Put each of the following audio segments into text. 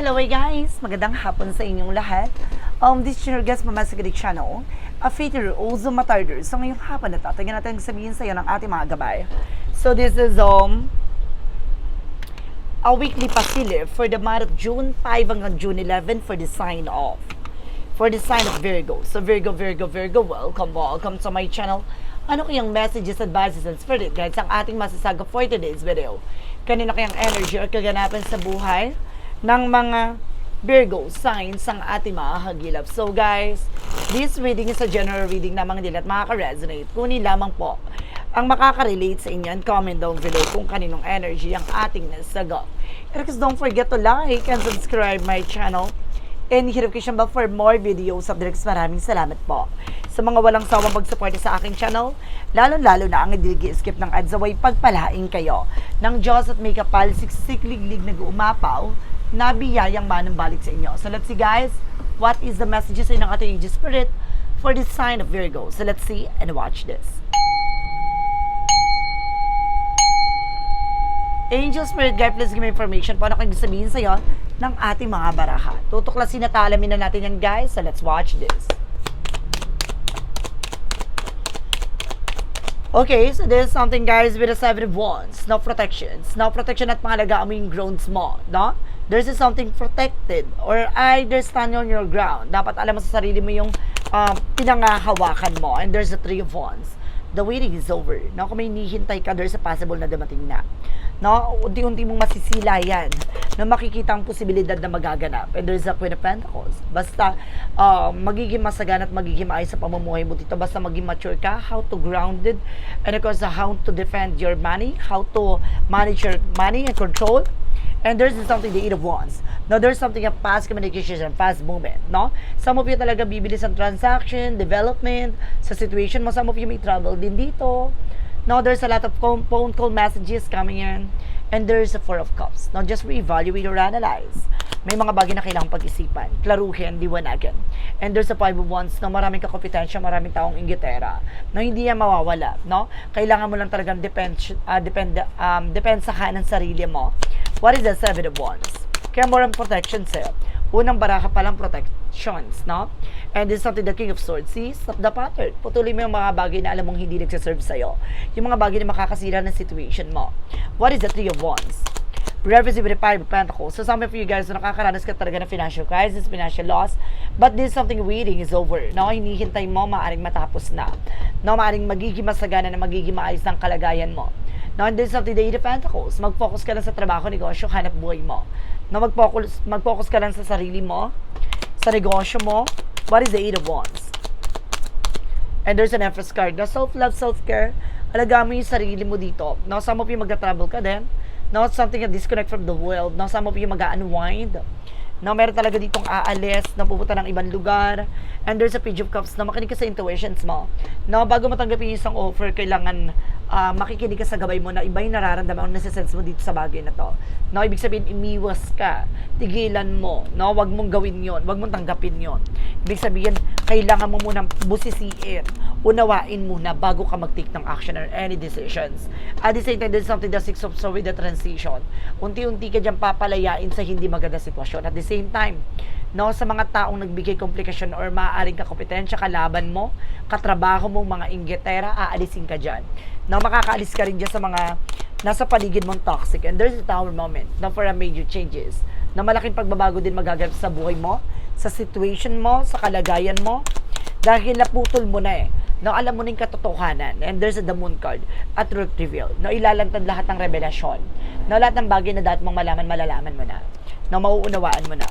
Hello guys! Magandang hapon sa inyong lahat. Um, this is your guest Mama Sigrid channel, a fater also matarder. So ngayong hapon na to, tingnan natin sabihin sa iyo ng ating mga gabay. So this is um, a weekly pasile for the month of June 5 hanggang June 11 for the sign of for the sign of Virgo. So Virgo, Virgo, Virgo, welcome, welcome to my channel. Ano kayang messages, advices, and spirit guides ang ating masasaga for today's video? Kanina kayang energy or kaganapan sa buhay ng mga Virgo signs ang ating mga hagilap. So guys, this reading is a general reading lamang din at makaka-resonate. Kunin lamang po ang makaka-relate sa inyo and comment down below kung kaninong energy ang ating nasagot. And because don't forget to like and subscribe my channel and hit notification bell for more videos updates. Maraming salamat po sa mga walang sawang pagsuporta sa aking channel, lalo-lalo na ang hindi skip ng ads away pagpalaing kayo ng Diyos at may kapal siksik-liglig nag-uumapaw na biyayang manang sa inyo. So let's see guys, what is the messages ng ating angel spirit for this sign of Virgo? So let's see and watch this. Angel Spirit Guide, please give me information po ano kayo sabihin sa'yo ng ating mga baraha. Tutuklasin at alamin na natin yan guys, so let's watch this. Okay, so this is something guys with a seven wands, no protection. No protection at pangalagaan mo yung grounds mo, no? There's something protected or either stand on your ground. Dapat alam mo sa sarili mo yung um, pinangahawakan mo. And there's the three of wands. The waiting is over. No? Kung may hinihintay ka, there's a possible na dumating na. No? Unti-unti mong masisila yan na makikita ang posibilidad na magaganap. And there's a Queen of Pentacles. Basta uh, magiging masagan at magiging maayos sa pamumuhay mo dito. Basta maging mature ka, how to grounded, and of course, how to defend your money, how to manage your money and control. And there's something the eight of wands. No, there's something of fast communication and fast movement, no? Some of you talaga bibilis ang transaction, development, sa situation mo. Some of you may travel din dito. No, there's a lot of phone, call messages coming in. And there's a Four of Cups. Now, just reevaluate or analyze. May mga bagay na kailangang pag-isipan, klaruhin, diwanagan. And there's a Five of Wands na maraming kakompetensya, maraming taong inggitera na hindi yan mawawala, no? Kailangan mo lang talagang depend, uh, depend, um, depensahan ang sarili mo. What is the Seven of Wands? Kaya more ang protection sa'yo. Unang baraka pa lang protections, no? And this is something the King of Swords. See, stop the pattern. Putuloy mo yung mga bagay na alam mong hindi nagsaserve sa'yo. Yung mga bagay na makakasira ng situation mo. What is the Three of Wands? Reference with the Five of Pentacles. So some of you guys na nakakaranas ka talaga ng financial crisis, financial loss, but this is something waiting is over. No, hinihintay mo, maaring matapos na. No, maaring magiging masagana na magiging maayos ng kalagayan mo. No, and this is something the Eight of Pentacles. Mag-focus ka lang sa trabaho, negosyo, hanap buhay mo. No, mag-focus, mag-focus ka lang sa sarili mo, sa negosyo mo. What is the Eight of Wands? And there's an Empress card. No, self-love, self-care. Alagaan mo yung sarili mo dito. No, some of you magta-travel ka din. No, something that disconnect from the world. No, some of you mag-unwind. No, meron talaga ditong aalis, na pupunta ng ibang lugar. And there's a page of cups na makinig ka sa intuitions mo. No, bago matanggapin yung isang offer, kailangan uh, makikinig ka sa gabay mo na iba yung nararamdaman o nasa-sense mo dito sa bagay na to. No, ibig sabihin, imiwas ka. Tigilan mo. No, wag mong gawin yon wag mong tanggapin yon Ibig sabihin, kailangan mo munang busisiin. Unawain muna bago ka mag-take ng action or any decisions. At the same time, there's something that six of so with the transition. Unti-unti ka dyan papalayain sa hindi maganda sitwasyon. At the same time, no, sa mga taong nagbigay komplikasyon or maaaring kakompetensya, kalaban mo, katrabaho mo, mga inggitera, aalisin ka dyan. No, makakaalis ka rin dyan sa mga nasa paligid mong toxic. And there's a tower moment na for a major changes na malaking pagbabago din magaganap sa buhay mo, sa situation mo, sa kalagayan mo, dahil naputol mo na eh. No, alam mo na yung katotohanan. And there's a the moon card at truth reveal. No, ilalantad lahat ng revelasyon. No, lahat ng bagay na dati mong malaman, malalaman mo na. No, mauunawaan mo na.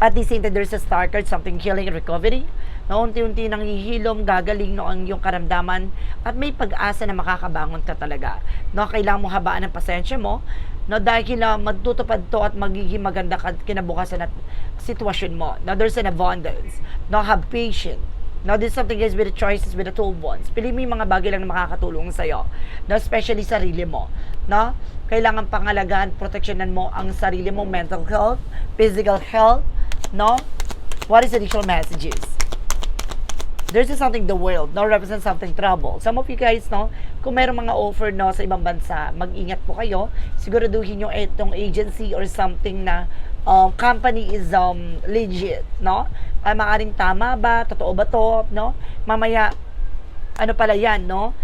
At the same time, there's a star card, something healing and recovery. No, unti-unti nang hihilom, gagaling no ang iyong karamdaman at may pag-asa na makakabangon ka talaga. No, kailangan mo habaan ng pasensya mo no dahil uh, magtutupad to at magiging maganda ka kinabukasan at sitwasyon mo. Now, there's an abundance. No, have patience. Now, this is something is with the choices with the 12 ones. Pili mo yung mga bagay lang na makakatulong sa'yo. No, especially sarili mo. No? Kailangan pangalagaan, proteksyonan mo ang sarili mo, mental health, physical health. No? What is additional messages? there's just something the world no represents something trouble some of you guys no kung merong mga offer no sa ibang bansa mag-ingat po kayo siguraduhin yung itong agency or something na um, company is um, legit, no? Ay maaring tama ba? Totoo ba to? No? Mamaya, ano pala yan, no?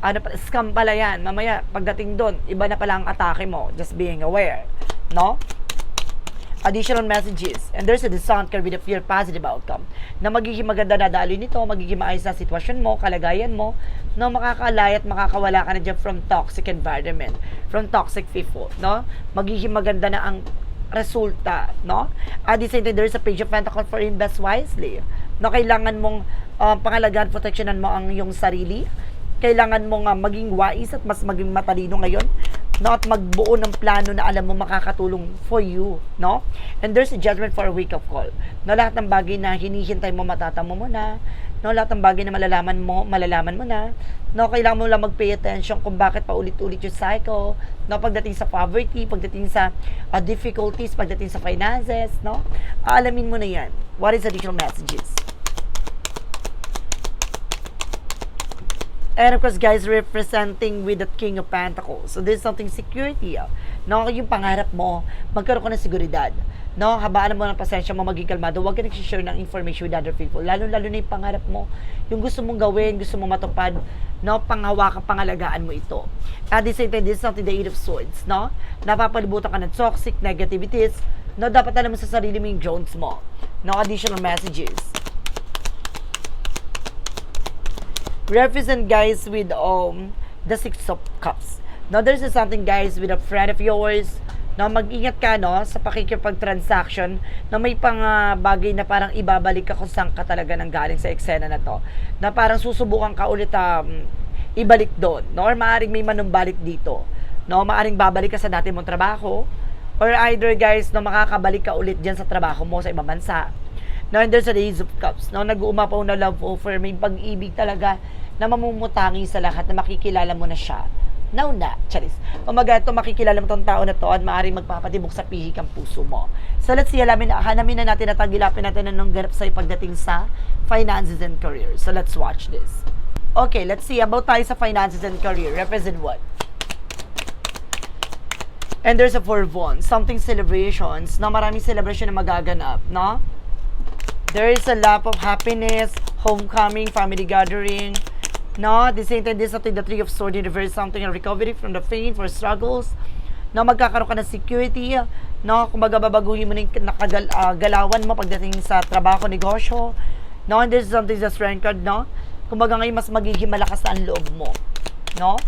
Ano scam pala yan. Mamaya, pagdating doon, iba na pala ang atake mo. Just being aware, no? Additional messages and there's a descent with a fear positive outcome na magiging maganda na daloy nito, magiging maayos na sitwasyon mo, kalagayan mo, no, makakalay at makakawala ka na dyan from toxic environment, from toxic people, no? Magiging maganda na ang resulta, no? At the same time, there's a page of pentacles for invest wisely. No, kailangan mong uh, pangalagaan, proteksyonan mo ang iyong sarili. Kailangan mo nga maging wise at mas maging matalino ngayon no? At magbuo ng plano na alam mo makakatulong for you, no? And there's a judgment for a wake up call. No, lahat ng bagay na hinihintay mo matatamo mo na, no, lahat ng bagay na malalaman mo, malalaman mo na, no, kailangan mo lang mag-pay attention kung bakit paulit-ulit yung cycle, no, pagdating sa poverty, pagdating sa uh, difficulties, pagdating sa finances, no, aalamin mo na yan. What is additional messages? And of course, guys, representing with the King of Pentacles. So, there's something security. ah. No, yung pangarap mo, magkaroon ka ng seguridad. No, habaan mo ng pasensya mo, maging kalmado. Huwag ka nag-share ng information with other people. Lalo-lalo na yung pangarap mo. Yung gusto mong gawin, gusto mong matupad. No, panghawakan, pangalagaan mo ito. At the same time, this is something the Eight of Swords. No, napapalibutan ka ng toxic negativities. No, dapat alam mo sa sarili mo yung Jones mo. No, additional messages. Represent guys with um the six of cups. Now there's something guys with a friend of yours na mag-ingat ka no sa pakikipag-transaction na may pang ah, bagay na parang ibabalik ka kung saan ka talaga nang galing sa eksena na to. Na parang susubukan ka ulit um, ibalik doon. No? Or maaaring may manumbalik dito. No? Maaring babalik ka sa dati mong trabaho. Or either guys, no, makakabalik ka ulit dyan sa trabaho mo sa ibang bansa. No, and there's a Ace of Cups. No, nag-uumapaw na love offer. May pag-ibig talaga na mamumutangi sa lahat na makikilala mo na siya. Now na, charis. Kumaga, ito makikilala mo tong tao na to at maaaring magpapatibok sa pihik ang puso mo. So let's see, alamin, hanamin na natin at tagilapin natin anong ganap sa'yo pagdating sa finances and career. So let's watch this. Okay, let's see about tayo sa finances and career. Represent what? And there's a four wands, something celebrations, na maraming celebration na magaganap, no? There is a lap of happiness, homecoming, family gathering, no? Same time, this is something, the three of swords in reverse, something, a recovery from the pain, for struggles, no? Magkakaroon ka ng security, no? Kumbaga, babaguhin mo na yung nakagal, ah, galawan mo pagdating sa trabaho, negosyo, no? And this is something, the strength card, no? Kumbaga ngayon, mas magiging malakas ang loob mo, no?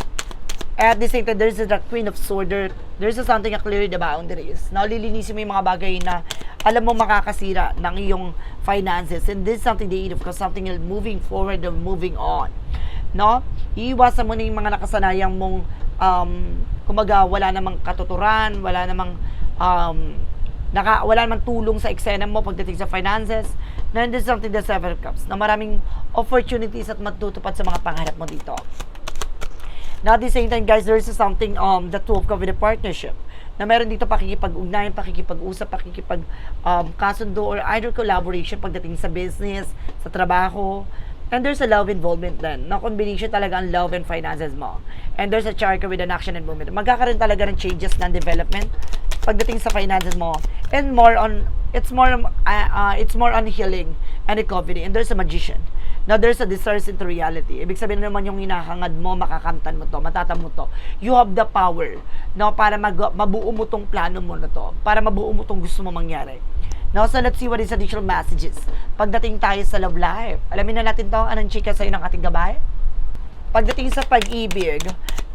At the same time, there's the Queen of Swords. There, there's a something na clear the boundaries. Na lilinisin mo yung mga bagay na alam mo makakasira ng iyong finances. And this is something they eat of course, something you're moving forward and moving on. No? Iiwasan mo na yung mga nakasanayang mong um, kumaga wala namang katuturan, wala namang um, naka, wala namang tulong sa eksena mo pagdating sa finances. Na this is something the Seven of Cups na maraming opportunities at matutupad sa mga pangarap mo dito. Now, at the same time, guys, there is something, um, the two of with a partnership na meron dito pakikipag-ugnayan, pakikipag-usap, pakikipag um, kasundo or either collaboration pagdating sa business, sa trabaho. And there's a love involvement din. Na combination talaga ang love and finances mo. And there's a character with an action and movement. Magkakaroon talaga ng changes ng development pagdating sa finances mo. And more on, it's more, uh, uh, it's more on healing and recovery. And there's a magician. Now, there's a discerns into reality. Ibig sabihin naman yung hinahangad mo, makakamtan mo to, matatam mo to. You have the power, no, para mag, mabuo mo tong plano mo na to, para mabuo mo tong gusto mo mangyari. Now, so let's see what is additional messages. Pagdating tayo sa love life, alamin na natin to, anong chika sa'yo ng ating gabay? Pagdating sa pag-ibig,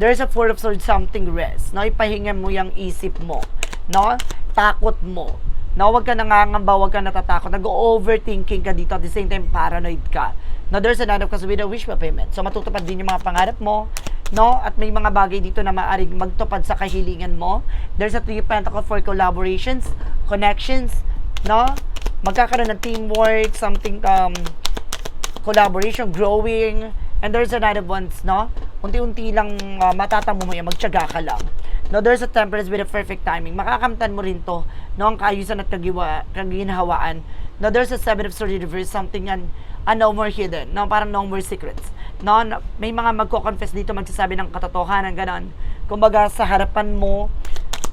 there's a four of swords something rest. No, ipahinga mo yung isip mo. No, takot mo. No, wag ka nangangamba, wag ka natatakot. Nag-overthinking ka dito at the same time paranoid ka. No, there's a nine of cups with a wish fulfillment. So matutupad din yung mga pangarap mo. No, at may mga bagay dito na maaaring magtupad sa kahilingan mo. There's a three of pentacles for collaborations, connections, no? Magkakaroon ng teamwork, something um, collaboration, growing, and there's a nine of wands, no? Unti-unti lang uh, matatamo mo yan, magtyaga ka lang. No, there's a temperance with a perfect timing. Makakamtan mo rin to, no? Ang kaayusan at kagiwa, kaginhawaan. No, there's a seven of swords reverse, something and uh, no more hidden, no? Parang no more secrets. No, no may mga magko-confess dito, magsasabi ng katotohanan, ganon. Kumbaga, sa harapan mo,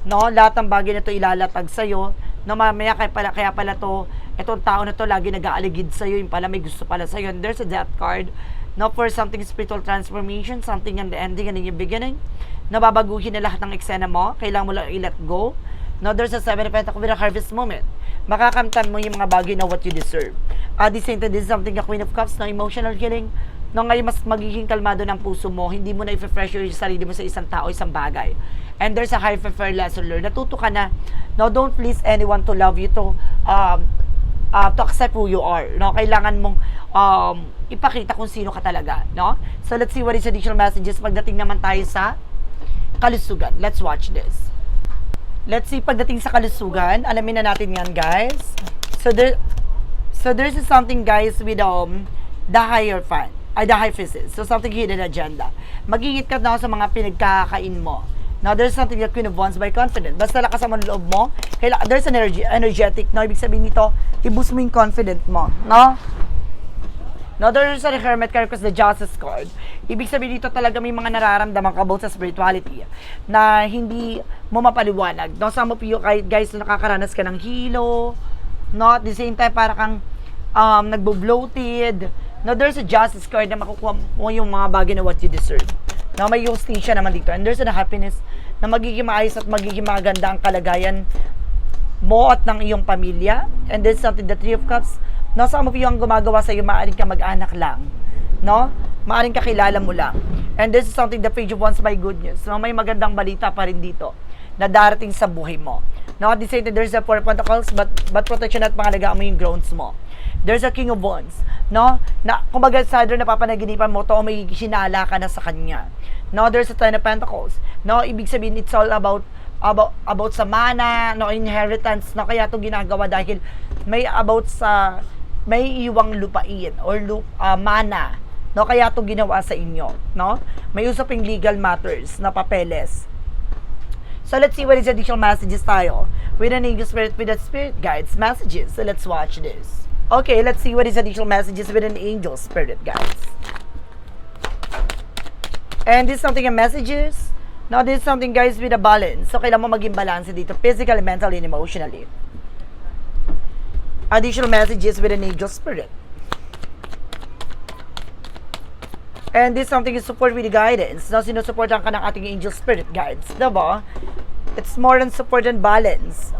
no, lahat ng bagay na to ilalatag sa'yo, No, mamaya kaya pala, kaya pala to, itong tao na to lagi nag-aaligid sa'yo, yung pala may gusto pala sa'yo. And there's a death card. No, for something spiritual transformation, something in the ending and in the beginning. Nababaguhin na lahat ng eksena mo. Kailangan mo lang i-let go. No, there's a seven of a harvest moment. Makakamtan mo yung mga bagay na what you deserve. At the same time, this is something a Queen of Cups, no, emotional healing. No, ngayon mas magiging kalmado ng puso mo. Hindi mo na i-pressure yung sarili mo sa isang tao, isang bagay. And there's a high prefer lesson learned. Natuto ka na. No, don't please anyone to love you to um, uh, to accept who you are. No, kailangan mong um, ipakita kung sino ka talaga. No? So let's see what is additional messages pagdating naman tayo sa kalusugan. Let's watch this. Let's see pagdating sa kalusugan, alamin na natin 'yan, guys. So there So there's something guys with um the higher fan, ay the high physics. So something hidden agenda. Magingit ka na sa mga pinagkakain mo. Now there's something that Queen of Wands by confident. Basta lakas ang loob mo, kaila, there's an energy, energetic. No, ibig sabihin nito, i-boost mo yung confident mo. No? No, there's a hermit card because the justice card. Ibig sabihin dito talaga may mga nararamdaman ka about sa spirituality na hindi mo mapaliwanag. No, some of you guys na nakakaranas ka ng hilo, no, at the same time para kang um, nagbo-bloated. No, there's a justice card na makukuha mo yung mga bagay na what you deserve. No, may justisya naman dito. And there's a happiness na magiging maayos at magiging maganda ang kalagayan mo at ng iyong pamilya. And there's something, the Three of Cups, no, some of you ang gumagawa sa iyo, maaaring ka mag-anak lang. No? Maaaring kakilala mo lang. And this is something, the page of wands, my good news. No, may magandang balita pa rin dito na darating sa buhay mo. No, at the same time, there's a four of pentacles, but, but protection at pangalagaan mo yung grounds mo. There's a king of wands, no? Na, kumbaga, sa either napapanaginipan mo to o may sinala ka na sa kanya. No, there's a ten of pentacles. No, ibig sabihin, it's all about about about sa mana, no inheritance, no kaya to ginagawa dahil may about sa may iwang lupain or lup, ah, mana, no kaya to ginawa sa inyo, no? May usaping legal matters na papeles. So let's see what is additional messages tayo with an angel spirit with a spirit guides messages. So let's watch this. Okay, let's see what is additional messages with an angel spirit guides. And this is something in messages. Now, this is something, guys, with a balance. So, kailangan mo maging balance dito, physically, mentally, and emotionally. Additional messages with an angel spirit. And this is something is support with guidance. Now, sinusuportan ka ng ating angel spirit guides. Diba? It's more than support and balance.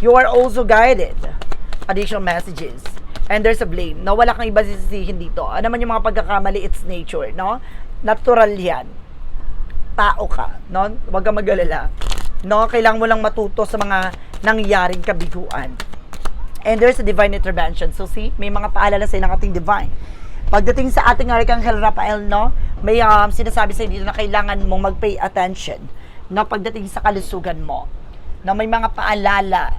You are also guided. Additional messages. And there's a blame. No, wala kang iba sisisihin dito. Ano man yung mga pagkakamali, it's nature, no? Natural yan. Tao ka, no? Huwag kang mag-alala. No, kailangan mo lang matuto sa mga nangyaring kabiguan. And there's a divine intervention. So see, may mga paalala sa ng ating divine. Pagdating sa ating Archangel Raphael, no, may um, sinasabi sa dito na kailangan mong mag-pay attention no, pagdating sa kalusugan mo. No, may mga paalala.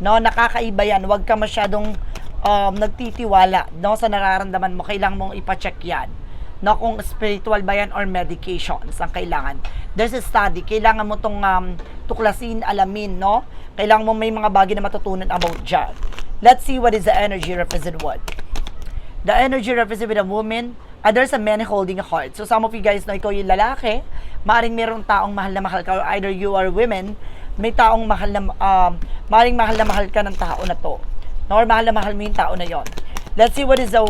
No, nakakaiba yan. Huwag ka masyadong um, nagtitiwala no, sa nararamdaman mo. Kailangan mong ipacheck yan. No, kung spiritual ba yan or medications ang kailangan. There's a study. Kailangan mo tong um, tuklasin, alamin, no? Kailangan mo may mga bagay na matutunan about dyan. Let's see what is the energy represent what. The energy represent with a woman, uh, there's a man holding a heart. So some of you guys know, ikaw yung lalaki, maaaring mayroong taong mahal na mahal ka, or either you are women, may taong mahal na, um, maaaring mahal na mahal ka ng tao na to. No, or mahal na mahal mo yung tao na yon. Let's see what is the,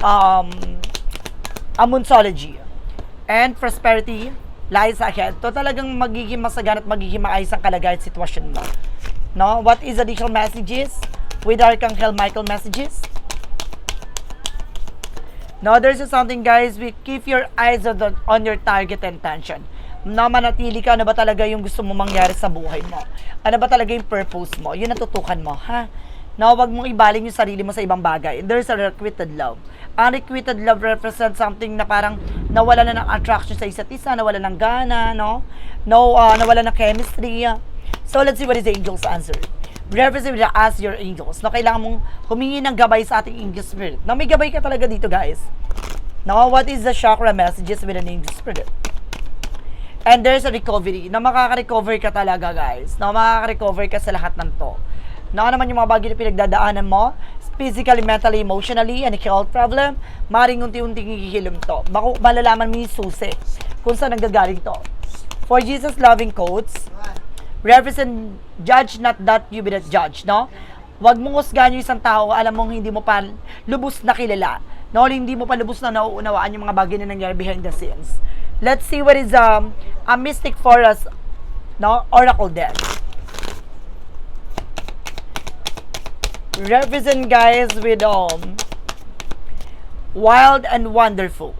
um, amunsology. And prosperity lies ahead. To talagang magiging masagan at magiging maayos ang kalagayan sitwasyon mo. No? What is additional messages? With Archangel Michael messages? No, there's something guys, we keep your eyes on, the, on your target intention. Na manatili ka, ano ba talaga yung gusto mo mangyari sa buhay mo? Ano ba talaga yung purpose mo? Yun ang tutukan mo, ha? Na wag mong ibaling yung sarili mo sa ibang bagay. There's a requited love. Unrequited love represents something na parang nawala na ng attraction sa isa't isa, nawala ng gana, no? No, uh, nawala ng chemistry. So, let's see what is the angel's answer represent with ask your angels. No, kailangan mong humingi ng gabay sa ating angel spirit. No, may gabay ka talaga dito, guys. No, what is the chakra messages with an angel spirit? And there's a recovery. Na makaka-recover ka talaga, guys. Na makaka-recover ka sa lahat ng to. Na naman yung mga bagay na pinagdadaanan mo, physically, mentally, emotionally, and health problem, maring unti-unting hihilom to. Baku, malalaman mo yung susi kung saan nanggagaling to. For Jesus loving quotes, represent, judge not that you be the judge, no? Huwag mong husgahan yung isang tao, alam mong hindi mo pa lubos na kilala. No, hindi mo pa lubos na nauunawaan yung mga bagay na nangyari behind the scenes. Let's see what is um, a mystic for us, no? Oracle deck. Represent guys with um, wild and wonderful.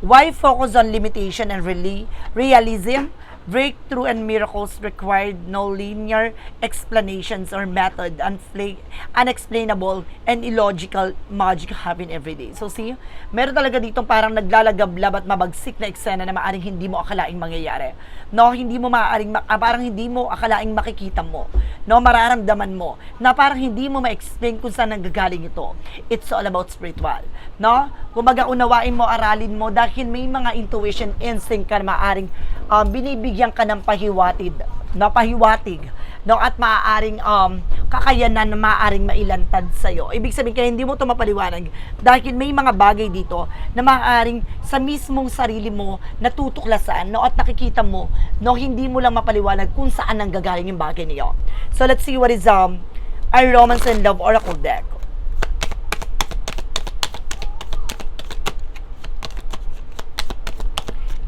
Why focus on limitation and really realism? Breakthrough and miracles required no linear explanations or method, unexplainable and illogical magic happen every day. So see, meron talaga ditong parang naglalagablab at mabagsik na eksena na maaring hindi mo akalaing mangyayari. No, hindi mo maaaring, ma- ah, parang hindi mo akalaing makikita mo. No, mararamdaman mo na parang hindi mo ma-explain kung saan nanggagaling ito. It's all about spiritual. No? Kumaga unawain mo, aralin mo dahil may mga intuition, instinct ka na maaring um, binibigyan ka ng pahiwatid, na pahiwatig, no? At maaaring um, kakayanan na maaaring mailantad sa'yo. Ibig sabihin kaya hindi mo ito mapaliwanag dahil may mga bagay dito na maaaring sa mismong sarili mo natutuklasan, no? At nakikita mo, no? Hindi mo lang mapaliwanag kung saan nanggagaling yung bagay niyo. So let's see what is um, our Romance and Love Oracle deck.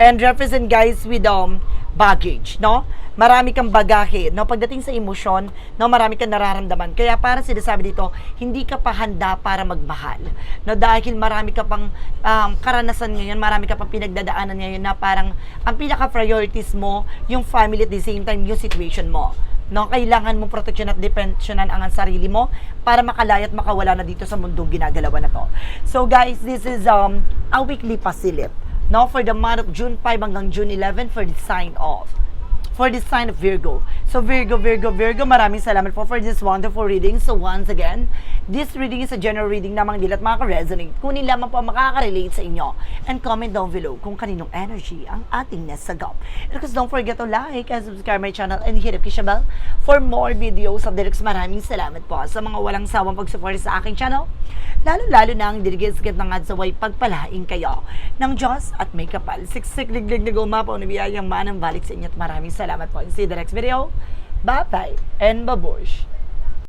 And represent guys with um baggage, no? Marami kang bagahe, no? Pagdating sa emosyon, no, marami kang nararamdaman. Kaya para sinasabi dito, hindi ka pa handa para magmahal. No, dahil marami ka pang um, karanasan ngayon, marami ka pang pinagdadaanan ngayon na parang ang pinaka-priorities mo, yung family at the same time, yung situation mo. No, kailangan mong proteksyon at depensyonan ang sarili mo para makalaya at makawala na dito sa mundong ginagalawan na to. So guys, this is um a weekly pasilip no, for the month of June 5 hanggang June 11 for the sign of for the sign of Virgo. So Virgo, Virgo, Virgo, maraming salamat po for this wonderful reading. So once again, this reading is a general reading namang dilat makaka-resonate. Kunin lamang po makaka-relate sa inyo. And comment down below kung kaninong energy ang ating nasagap. And because don't forget to like and subscribe my channel and hit up kisha bell for more videos of Direks. Maraming salamat po sa mga walang sawang pag-support sa aking channel. Lalo-lalo na ang dirigit-sigit ng adsaway pagpalain kayo ng Diyos at may kapal. Siksik, liglig, na gumapaw na biyayang manang balik sa inyo at maraming salamat po. See the next video. Bye-bye and babush.